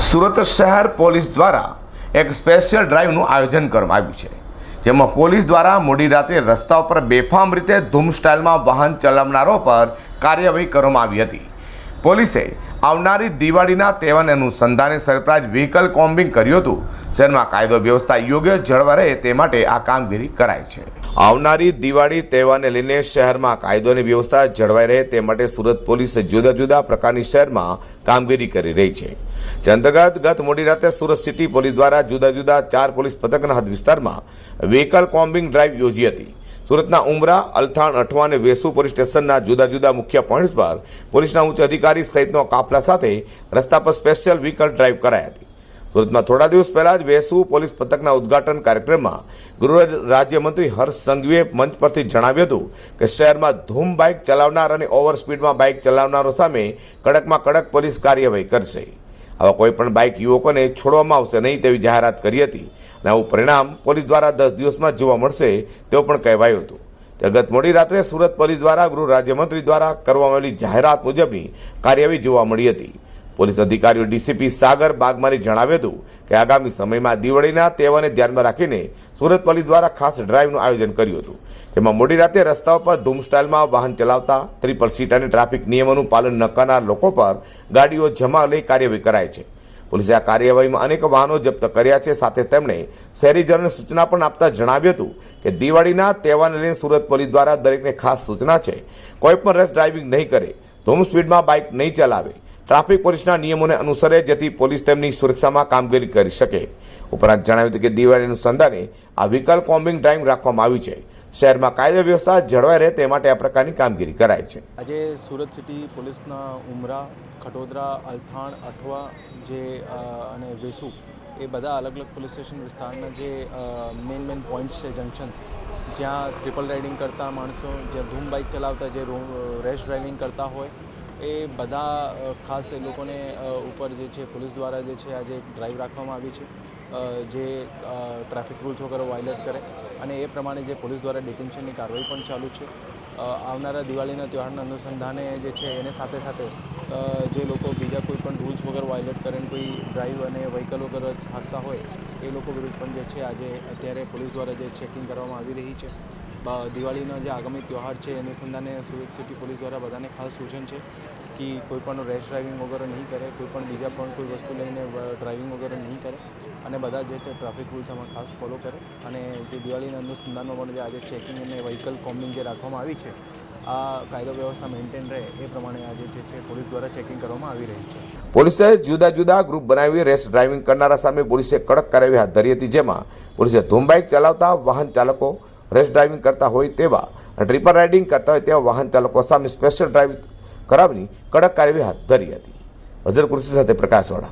સુરત શહેર પોલીસ દ્વારા એક સ્પેશિયલ ડ્રાઈવનું આયોજન કરવામાં આવ્યું છે. જેમાં પોલીસ દ્વારા મોડી રાત્રે રસ્તા ઉપર બેફામ રીતે ધૂમ સ્ટાઇલમાં વાહન ચલાવનારો પર કાર્યવાહી કરવામાં આવી હતી. પોલીસે આવનારી દિવાળીના તહેવારને અનુસંધાને સરપ્રાઇઝ વ્હીકલ કોમ્બિંગ કર્યું હતું. શહેરમાં કાયદો વ્યવસ્થા યોગ્ય જળવા રહે તે માટે આ કામગીરી કરાઈ છે. આવનારી દિવાળી તહેવારને લઈને શહેરમાં કાયદોની વ્યવસ્થા જળવાઈ રહે તે માટે સુરત પોલીસ જુદા જુદા પ્રકારની શહેરમાં કામગીરી કરી રહી છે. જે ગત મોડી રાતે સુરત સિટી પોલીસ દ્વારા જુદા જુદા ચાર પોલીસ પથકના હદ વિસ્તારમાં વ્હીકલ કોમ્બિંગ ડ્રાઈવ યોજી હતી. સુરતના ઉમરા, અલથાણ, અઠવા અને વેસુ પોલીસ સ્ટેશનના જુદા જુદા મુખ્ય પોઈન્ટ્સ પર પોલીસના ઉચ્ચ અધિકારી સહિતનો કાફલા સાથે રસ્તા પર સ્પેશિયલ વ્હીકલ ડ્રાઈવ કરાઈ હતી. સુરતમાં થોડા દિવસ પહેલા જ વેસુ પોલીસ પથકના ઉદ્ઘાટન કાર્યક્રમમાં ગૃહ રાજ્યમંત્રી હર્ષ સંઘવીએ મંચ પરથી જણાવ્યું હતું કે શહેરમાં ધૂમ બાઇક ચલાવનાર અને ઓવર સ્પીડમાં બાઇક ચલાવનારો સામે કડકમાં કડક પોલીસ કાર્યવાહી કરશે. આવા કોઈ પણ બાઇક યુવકોને છોડવામાં આવશે નહીં તેવી જાહેરાત કરી હતી. અને આવું પરિણામ પોલીસ દ્વારા દસ દિવસમાં જોવા મળશે તેવું પણ કહેવાયું હતું. તે ગત મોડી રાત્રે સુરત પોલીસ દ્વારા ગૃહ રાજ્યમંત્રી દ્વારા કરવામાં આવેલી જાહેરાત મુજબની કાર્યવાહી જોવા મળી હતી. પોલીસ અધિકારીઓ ડીસીપી સાગર બાગમારી જણાવ્યું હતું કે આગામી સમયમાં દિવાળીના તહેવારને ધ્યાનમાં રાખીને સુરત પોલીસ દ્વારા ખાસ ડ્રાઇવનું આયોજન કર્યું હતું. જેમાં મોડી રાતે રસ્તાઓ પર ધૂમ સ્ટાઇલમાં વાહન ચલાવતા ત્રિપલ સીટ અને ટ્રાફિક નિયમોનું પાલન ન કરનાર લોકો પર ગાડીઓ જમા લઈ કાર્યવાહી કરાય છે. પોલીસે આ કાર્યવાહીમાં અનેક વાહનો જપ્ત કર્યા છે. સાથે તેમણે શહેરીજનોને સૂચના પણ આપતા જણાવ્યું હતું કે દિવાળીના તહેવારને લઈને સુરત પોલીસ દ્વારા દરેકને ખાસ સૂચના છે. કોઈ પણ રેસ ડ્રાઇવિંગ નહીં કરે. ધૂમ સ્પીડમાં બાઇક નહીં ચલાવે. ટ્રાફિક પોલીસના નિયમોને અનુસરે જેથી પોલીસ તેમની સુરક્ષામાં કામગીરી કરી શકે. ઉપરાંત જણાવ્યું હતું કે દિવાળીનું સંધાને આ વ્હીકલ કોમ્બિંગ ડ્રાઈવ રાખવામાં આવી છે. શહેરમાં કાયદો વ્યવસ્થા જળવાઈ રહે તે માટે આ પ્રકારની કામગીરી કરાય છે. આજે સુરત સિટી પોલીસના ઉમરા, ખટોદરા, અલથાણ, અઠવા જે અને વેસુ એ બધા અલગ અલગ પોલીસ સ્ટેશન વિસ્તારના જે મેઇન મેઇન પોઈન્ટ્સ છે જંકશન્સ જ્યાં ટ્રિપલ રાઇડિંગ કરતા માણસો, જ્યાં ધૂમ બાઇક ચલાવતા જે રેશ ડ્રાઇવિંગ કરતા હોય એ બધા ખાસ એ લોકોને ઉપર જે છે, પોલીસ દ્વારા જે છે, આજે ડ્રાઈવ રાખવામાં આવી છે જે ટ્રાફિક રૂલ્સ વગેરે વાયોલેટ કરે અને એ પ્રમાણે જે પોલીસ દ્વારા ડિટેન્શનની કાર્યવાહી પણ ચાલુ છે. આવનારા દિવાળીના તહેવારના અનુસંધાને જે છે, એને સાથે સાથે જે લોકો બીજા કોઈ પણ રૂલ્સ વગર વાયોલેટ કરે કોઈ ડ્રાઈવ અને વ્હીકલ વગર હાંકતા હોય, એ લોકો વિરુદ્ધ પણ જે છે, આજે અત્યારે પોલીસ દ્વારા જે ચેકિંગ કરવામાં આવી રહી છે. દિવાળીનો જે આગામી તહેવાર છે એ અનુસંધાને સુરત સિટી પોલીસ દ્વારા બધાને ખાસ સૂચન છે કે કોઈપણ રેશ ડ્રાઇવિંગ વગેરે નહીં કરે, કોઈ પણ બીજા પણ કોઈ વસ્તુ લઈને ડ્રાઇવિંગ વગેરે નહીં કરે અને બધા જે છે ટ્રાફિક રૂલ્સ આમાં ખાસ ફોલો કરે અને જે દિવાળીના અનુસંધાનમાં પણ જે આજે ચેકિંગ અને વ્હીકલ કોમ્બિંગ જે રાખવામાં આવી છે, આ કાયદો વ્યવસ્થા મેન્ટેન રહે એ પ્રમાણે આજે જે છે પોલીસ દ્વારા ચેકિંગ કરવામાં આવી રહી છે. પોલીસે જુદા જુદા ગ્રુપ બનાવી રેસ ડ્રાઇવિંગ કરનારા સામે પોલીસે કડક કાર્યવાહી હાથ ધરી હતી, જેમાં પોલીસે ધૂમ બાઇક ચલાવતા વાહન ચાલકો રેસ ડ્રાઇવિંગ કરતા હોય તેવા ડ્રીપર રાઇડિંગ કરતા હોય તેવા વાહન ચાલકો સામે સ્પેશિયલ ડ્રાઇવ કરાવની કડક કાર્યવાહી હાથ ધરી હતી. અઝર કૃષિ સાથે પ્રકાશવાળા